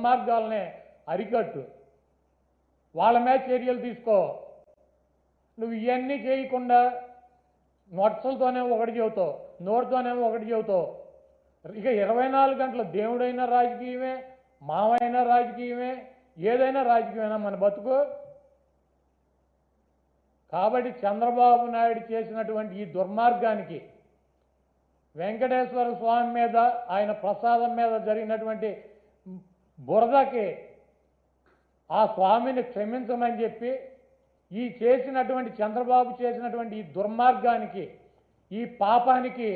మార్గాలనే అరికట్టు. వాళ్ళ మీద చర్యలు తీసుకో. నువ్వు ఇవన్నీ చేయకుండా నొట్సలతోనే ఒకటి చెబుతావు నోటితోనేమో ఒకటి చెబుతావు. ఇక ఇరవై నాలుగు గంటలు దేవుడైనా రాజకీయమే మావైనా రాజకీయమే ఏదైనా రాజకీయమైనా మన బతుకు. కాబట్టి చంద్రబాబు నాయుడు చేసినటువంటి ఈ దుర్మార్గానికి వెంకటేశ్వర స్వామి మీద ఆయన ప్రసాదం మీద జరిగినటువంటి బురదకి ఆ స్వామిని క్షమించమని చెప్పి ఈ చేసినటువంటి చంద్రబాబు చేసినటువంటి ఈ దుర్మార్గానికి ఈ పాపానికి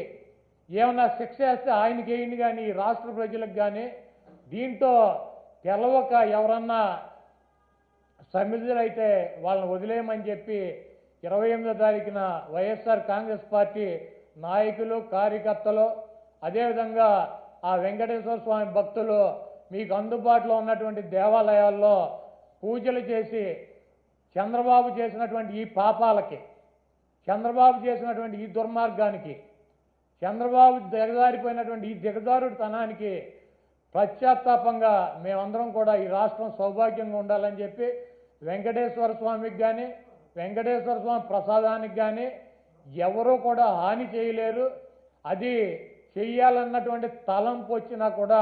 ఏమన్నా శిక్ష వేస్తే ఆయనకి వేయండి కానీ ఈ రాష్ట్ర ప్రజలకు కానీ దీంతో తెలవక ఎవరన్నా సమిధులైతే వాళ్ళని వదిలేయమని చెప్పి ఇరవై ఎనిమిదో తారీఖున వైఎస్ఆర్ కాంగ్రెస్ పార్టీ నాయకులు కార్యకర్తలు అదేవిధంగా ఆ వెంకటేశ్వర స్వామి భక్తులు మీకు అందుబాటులో ఉన్నటువంటి దేవాలయాల్లో పూజలు చేసి చంద్రబాబు చేసినటువంటి ఈ పాపాలకి చంద్రబాబు చేసినటువంటి ఈ దుర్మార్గానికి చంద్రబాబు దిగజారిపోయినటువంటి ఈ దిగజారుడితనానికి పశ్చాత్తాపంగా మేమందరం కూడా ఈ రాష్ట్రం సౌభాగ్యంగా ఉండాలని చెప్పి వెంకటేశ్వర స్వామికి కానీ వెంకటేశ్వర స్వామి ప్రసాదానికి కానీ ఎవరూ కూడా హాని చేయలేరు. అది చెయ్యాలన్నటువంటి తలంపు వచ్చినా కూడా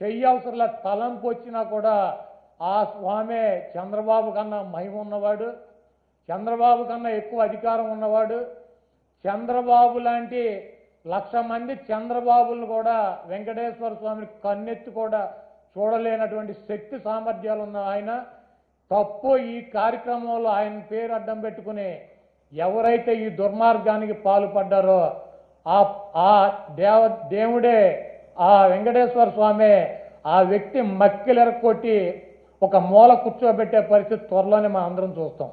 చెయ్యవసరంలో తలంపు వచ్చినా కూడా ఆ స్వామే చంద్రబాబు కన్నా మహిమ ఉన్నవాడు చంద్రబాబు కన్నా ఎక్కువ అధికారం ఉన్నవాడు. చంద్రబాబు లాంటి లక్ష మంది చంద్రబాబులను కూడా వెంకటేశ్వర స్వామిని కన్నెత్తి కూడా చూడలేనటువంటి శక్తి సామర్థ్యాలు ఉన్న ఆయన. తప్పు ఈ కార్యక్రమంలో ఆయన పేరు అడ్డం పెట్టుకుని ఎవరైతే ఈ దుర్మార్గానికి పాల్పడ్డారో ఆ ఆ దేవ దేవుడే ఆ వెంకటేశ్వర స్వామి ఆ వ్యక్తి మక్కిలెరక్కొట్టి ఒక మూల కూర్చోబెట్టే పరిస్థితి త్వరలోనే మనం అందరం చూస్తాం.